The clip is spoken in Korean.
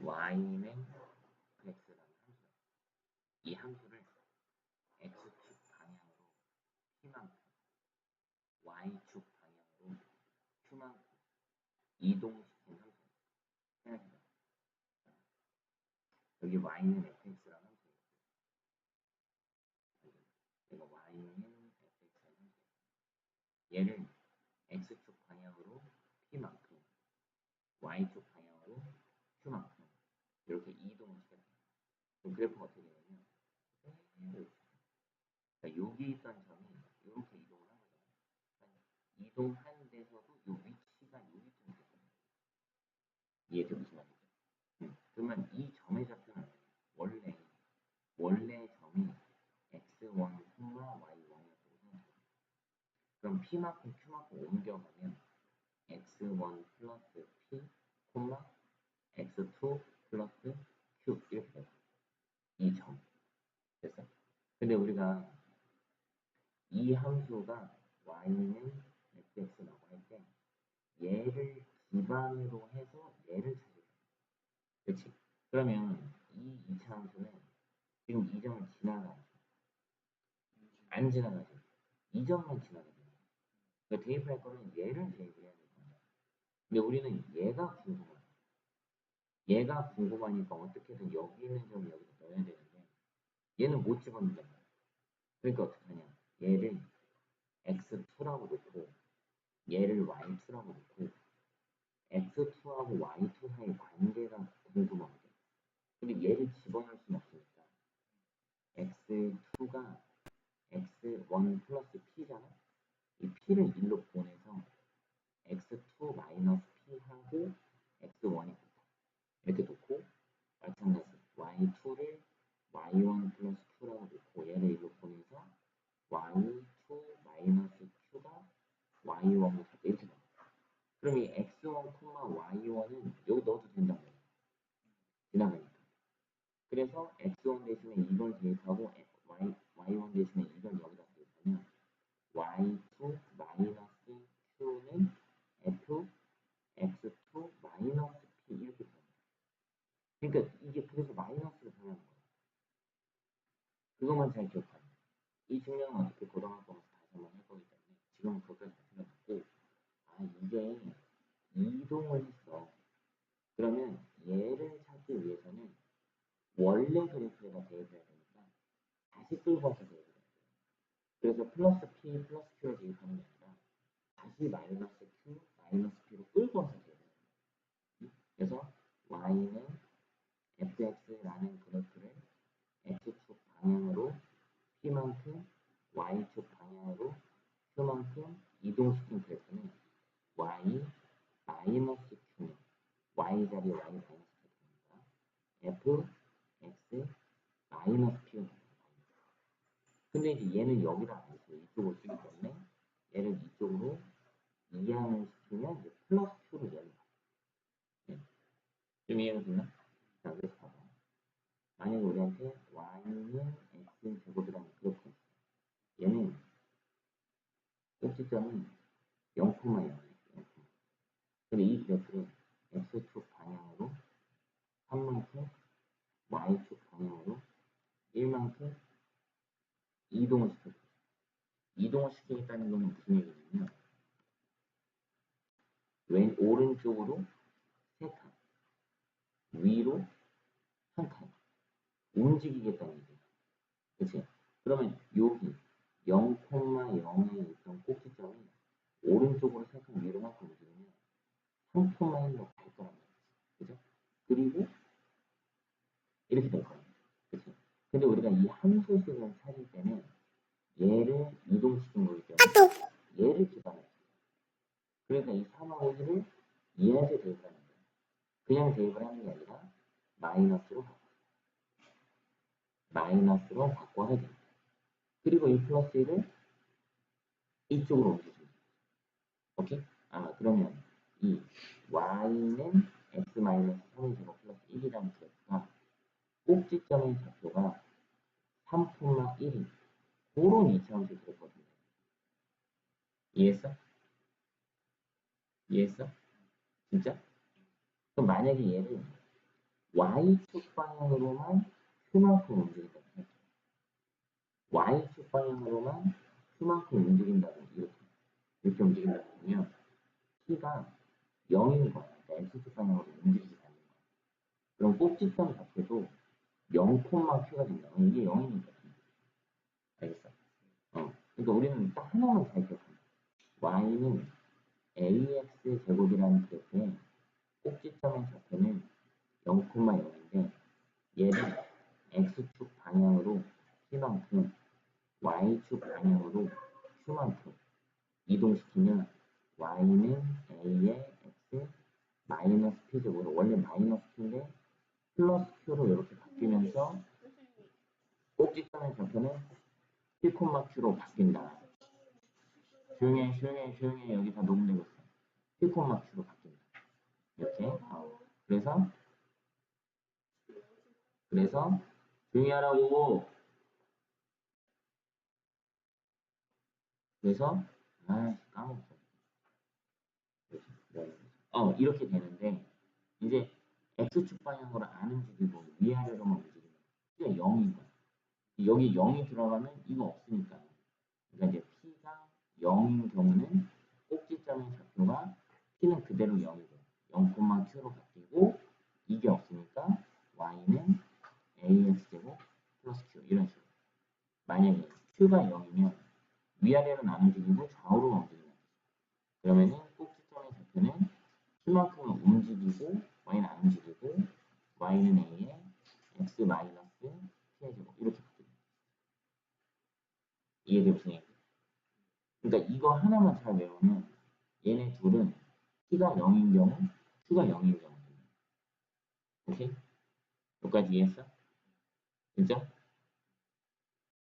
y는 fx라는 함수. 이 함수를 x축 방향으로 p만큼, y축 방향으로 q만큼 이동시킨 함수. 생각해봐. 여기 y는 fx라는 함수예요. 여기 y는 fx라는 함수. 얘를 x축 방향으로 p만큼, y축 이렇게 이동을 시켰다. 그럼 그래프가 어떻게 되냐면 자, 여기 있던 점이 이렇게 이동을 한 거잖아요. 이동한 데서도 이 위치가 여기쯤 됐거든요. 이해돼 무슨 말이죠? 응. 그러면 이 점의 좌표는 원래 원래 점이 x1, y1이었다고 생각해요. 그럼 p만큼 q만큼 옮겨가면 x1 플러스 p, x2 플러스 q 이렇게 돼요. 이 점. 됐어? 근데 우리가 이 함수가 y는 fx라고 할 때 얘를 기반으로 해서 얘를 거야. 그렇지? 그러면 이 2차 함수는 지금 이 점을 지나가죠. 안 지나가죠. 이 점만 지나가죠. 그러니까 대입할 거는 얘를 대입을 해야 되거든요. 근데 우리는 얘가 궁금해. 얘가 궁금하니까 어떻게든 여기 있는 점을 여기다 넣어야 되는데 얘는 못 집어넣는다. 그러니까 어떻게 하냐. 얘를 x2라고 놓고 얘를 y2라고 놓고 x2하고 y2 사이 관계가 궁금합니다. 근데 얘를 집어넣을 수는 없으니까 x2가 x1 플러스 p잖아. 이 p를 일로 보내서 x2 마이너스 p하고 x1이 같다. 이렇게 놓고 마찬가지 y2를 y1 플러스 q라고 놓고 얘를 일로 보내서 y2 마이너스 q가 y1과 같다. 이렇게 나와. 그럼 이 x1, y1은 여기 넣어도 된다고. 지나가니까. 그래서 x1 대신에 이걸 대입하고 y, y1 대신에 이걸 여기다 대입하면 y2 마이너스 q는 f x2 마이너스 p 이렇게 됩니다. 그러니까 이게 그래서 마이너스로 변하는 거예요. 그것만 잘 기억하면 이 증명은 어떻게 고등학교에서 다시 한번 할 거기 때문에 그것까지 잘 생각하고 아 이게 이동을 했어. 그러면 얘를 찾기 위해서는 원래 그래프에다 대입해야 되니까 다시 끌고 와서 대입을 해야 돼요. 그래서 플러스 p 플러스 q를 대입하는 게 아니라 다시 마이너스 q 마이너스 p로 끌고 와서 대입해야 돼요. 그래서 y는 fx라는 그래프를 x축 방향으로 p만큼 y축 방향으로 q만큼 이동시킨 그래프는 y 마이너스 q는 y 자리에 y 마이너스 q입니다. F x 마이너스 p가 됩니다. 근데 이제 얘는 여기다 안 써요. 이쪽으로 쓰기 때문에 얘를 이쪽으로 이항을 시키면 이제 플러스 q로 얘를. 네. 좀 이해가 됐나? 자, 그래서 봐봐. 만약에 우리한테 y는 x 그래프가 있어. 얘는 꼭지점이 0,0이에요. 0, 근데 이 그래프를 x축 방향으로 3만큼, y축 방향으로 1만큼 이동을 시켜줘요. 이동을 시키겠다는 것은 무슨 얘기냐면 왼 오른쪽으로 3칸, 위로 한칸 움직이겠다는 얘기예요. 그치? 그러면 여기 0,0에 있던 꼭지점이 오른쪽으로 3칸 위로 한칸 움직이면 3,1로 갈 거란 말이지. 그죠? 그리고 이렇게 될 거예요. 그치? 근데 우리가 이 함수식을 찾을 때는 얘를 이동시킨 거기 때문에 얘를 기반으로 그러니까 이 3하고 1을 얘한테 대입을 하는 거예요. 그냥 대입을 하는 게 아니라 마이너스로 바꿔. 마이너스로 바꿔야 됩니다. 그리고 이 플러스 1을 이쪽으로 옮겨줍니다. 오케이? 아, 그러면 이 y는 x 마이너스 3의 제곱 플러스 1이라는 그래프가 꼭지점의 좌표가 3,1인 그런 이차함수 그랬거든요. 이해했어? 이해했어? 진짜? 그럼 만약에 얘를 y축 방향으로만 q만큼 움직인다고 할게요. y축 방향으로만 q만큼 움직인다고 이렇게 이렇게 움직인다고 보면 t가 0인 거야. 그러니까 x축 방향으로 움직이지 않는 거야. 그럼 꼭지점 자체도 0, q가 된다. 이게 0이니까. 알겠어? 어. 그러니까 우리는 딱 하나만 잘 기억하면 y는 ax 제곱이라는 그래프에 꼭지점의 좌표는 0,0인데 얘를 x축 방향으로 p만큼 y축 방향으로 q만큼 이동시키면 y는 a의 x 마이너스 p제곱으로 원래 마이너스 p인데 플러스 q로 이렇게 꼭지점의 좌표는 p, q로 바뀐다. 조용해 조용해 조용해 여기 다 녹음되고 있어. p, q로 바뀐다. 이렇게 어. 그래서 그래서 조용히 하라고 그래서 아 까먹었어. 어 이렇게 되는데 이제 x축 방향으로 안 움직이고 위아래로만 움직이면 p가 0인 거야. 여기 0이 들어가면 이거 없으니까. 그러니까 이제 p가 0인 경우는 꼭지점의 좌표가 p는 그대로 0이고 0,q로 바뀌고 이게 없으니까 y는 ax제곱 플러스 q 이런 식으로. 만약에 q가 0이면 위아래로는 안 움직이고 좌우로만 움직이는 그러면은 꼭지점의 좌표는 q만큼은 움직이고 y는 안 움직이고 y는 a에 x 마이너스 p의 제곱 이렇게 바뀝니다. 이해돼 무슨 얘기? 그러니까 이거 하나만 잘 외우면 얘네 둘은 t가 0인 경우, q가 0인 경우. 오케이? 여기까지 이해했어? 진짜?